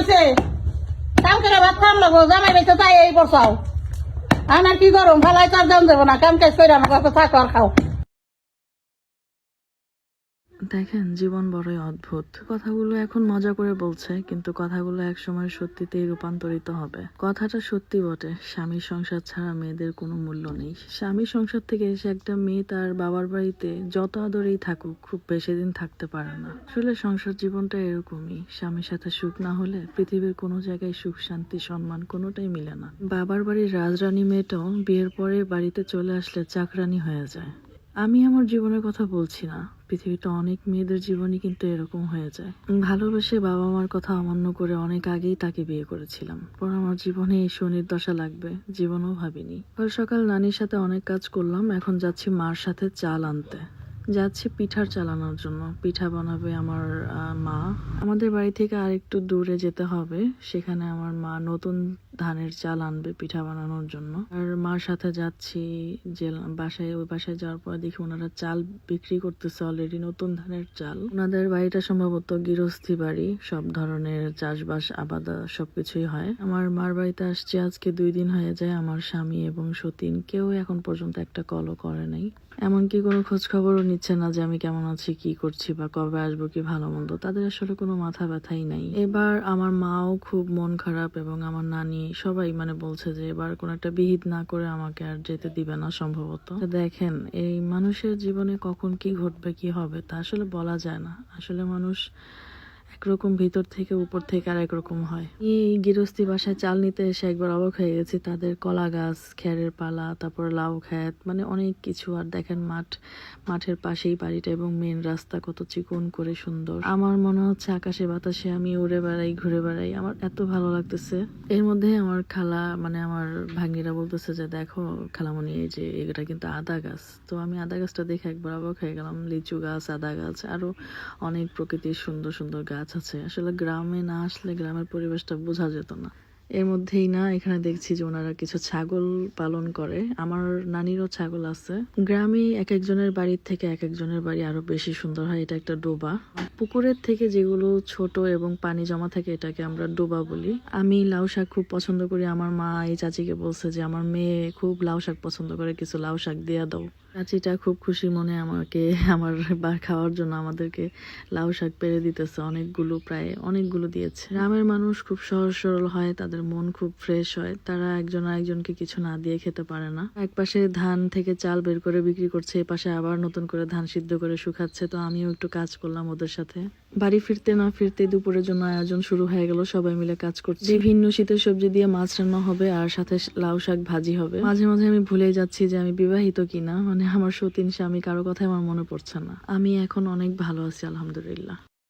আনছে কাম করে ভাত খাম লাগবো, জামাই বেঁচে তাই এই বসাও আনার কি গরম ফালাই চার দাম দেবো না। কাম কাজ করে আমার কাছে থাকো আর খাও। দেখেন, জীবন বড়ই অদ্ভুত। কথাগুলো এখন মজা করে বলছে, কিন্তু কথাগুলো একসময় সত্যিতেই রূপান্তরিত হবে। কথাটা সত্যি বটে, স্বামীর সংসার ছাড়া মেয়েদের কোনো মূল্য নেই। স্বামীর সংসার থেকে এসে একটা মেয়ে তার বাবার বাড়িতে যত আদরেই থাকুক, খুব বেশি দিন থাকতে পারে না। আসলে সংসার জীবনটা এরকমই, স্বামীর সাথে সুখ না হলে পৃথিবীর কোনো জায়গায় সুখ, শান্তি, সম্মান কোনোটাই মিলে না। বাবার বাড়ির রাজরানী মেয়েটাও বিয়ের পরে বাড়িতে চলে আসলে চাকরানি হয়ে যায়। আমি আমার জীবনের কথা বলছি না। পৃথিবীতে অনেক মেয়েদের জীবনই কিন্তু এরকম হয়ে যায়। ভালোবেসে বাবা মার কথা অমান্য করে অনেক আগেই তাকে বিয়ে করেছিলাম। পর আমার জীবনে এই শনির দশা লাগবে, জীবনও ভাবিনি। পর সকাল নানির সাথে অনেক কাজ করলাম, এখন যাচ্ছি মার সাথে চাল আনতে। যাচ্ছি পিঠার চালানোর জন্য। পিঠা বানাবে আমার মা। আমাদের বাড়ি থেকে আরেকটু দূরে যেতে হবে, সেখানে আমার মা নতুন ধানের চাল আনবে পিঠা বানানোর জন্য। আর মার সাথে যাচ্ছি যে বাসায়, ওই বাসায় যাওয়ার পর দেখি ওনারা চাল বিক্রি করতেছে অলরেডি নতুন ধানের চাল। ওনাদের বাড়িটা সম্ভবত গৃহস্থী বাড়ি, সব ধরনের চাষবাস, আবাদ সবকিছুই হয়। আমার মার বাড়িতে আসছে, আজকে দুই দিন হয়ে যায় আমার স্বামী এবং সতীন। কেউ এখন পর্যন্ত একটা কলও করে নাই। এমনকি কোনো খোঁজ খবরও নিচ্ছে না যে আমি কেমন আছি, কি করছি বা কবে আসব, কি ভালো মন্দ। তাদের আসলে কোনো মাথা ব্যথাই নাই। এবার আমার মাও খুব মন খারাপ এবং আমার নানি সবাই মানে বলছে যে এবার কোনো একটা বিহিত না করে আমাকে আর যেতে দিবে না সম্ভবত। দেখেন, এই মানুষের জীবনে কখন কি ঘটবে, কি হবে, তা আসলে বলা যায় না। আসলে মানুষ একরকম ভিতর থেকে উপর থেকে আর একরকম হয়। এই গৃহস্থী বাসায় চাল নিতে এসে একবার অবাক হয়ে গেছি। তাদের কলা গাছ, খেরের পালা, তারপর লাউ খ্যাত মানে অনেক কিছু। আর দেখেন মাঠ, মাঠের পাশেই বাড়িটা এবং মেন রাস্তা কত চিকন করে সুন্দর। আমার মনে হচ্ছে আকাশে বাতাসে আমি উড়ে বেড়াই, ঘুরে বেড়াই। আমার এত ভালো লাগতেছে। এর মধ্যে আমার খালা মানে আমার ভাগ্নিরা বলতেছে যে, দেখো খালামণি, এই যে এটা কিন্তু আদা গাছ। তো আমি আদা গাছটা দেখে একবার অবাক হয়ে গেলাম। লিচু গাছ, আদা গাছ, আরও অনেক প্রকৃতির সুন্দর সুন্দর গাছ। আছে। আসলে গ্রামে না আসলে গ্রামের পরিবেশটা বোঝা যেত না। এর মধ্যেই না এখানে দেখছি যে ওনারা কিছু ছাগল পালন করে। আমার নানিরও ছাগল আছে। গ্রামে এক একজনের বাড়ির থেকে এক একজনের বাড়ি আরও বেশি সুন্দর হয়। এটা একটা ডোবা। পুকুরের থেকে যেগুলো ছোট এবং পানি জমা থাকে এটাকে আমরা ডোবা বলি। আমি লাউ শাক খুব পছন্দ করি। আমার মা এই চাচিকে বলছে যে, আমার মেয়ে খুব লাউ শাক পছন্দ করে। কিছু লাউ শাক দিয়া দাও। চাচিটা খুব খুশি মনে আমাকে, আমার বা খাওয়ার জন্য আমাদেরকে লাউ শাক পেরে দিতেছে, অনেকগুলো প্রায় অনেকগুলো দিয়েছে। গ্রামের মানুষ খুব সহজ সরল হয়, তাদের মন খুব ফ্রেশ হয়, তারা একজন আরেকজনকে কিছু না দিয়ে খেতে পারে না। এক পাশে ধান থেকে চাল বের করে বিক্রি করছে এ পাশে আবার নতুন করে ধান সিদ্ধ করে শুকাচ্ছে, তো আমিও একটু কাজ করলাম ওদের সাথে। বাড়ি ফিরতে না ফিরতে দুপুরের জন্য আয়োজন শুরু হয়ে গেল। সবাই মিলে কাজ করছে। বিভিন্ন শীতের সবজি দিয়ে মাছ রান্না হবে আর সাথে লাউ শাক ভাজি হবে। মাঝে মাঝে আমি ভুলে যাচ্ছি যে আমি বিবাহিত কিনা। মানে আমার সতীন স্বামী, কারও কথাই আমার মনে পড়ছে না। আমি এখন অনেক ভালো আছি, আলহামদুলিল্লাহ।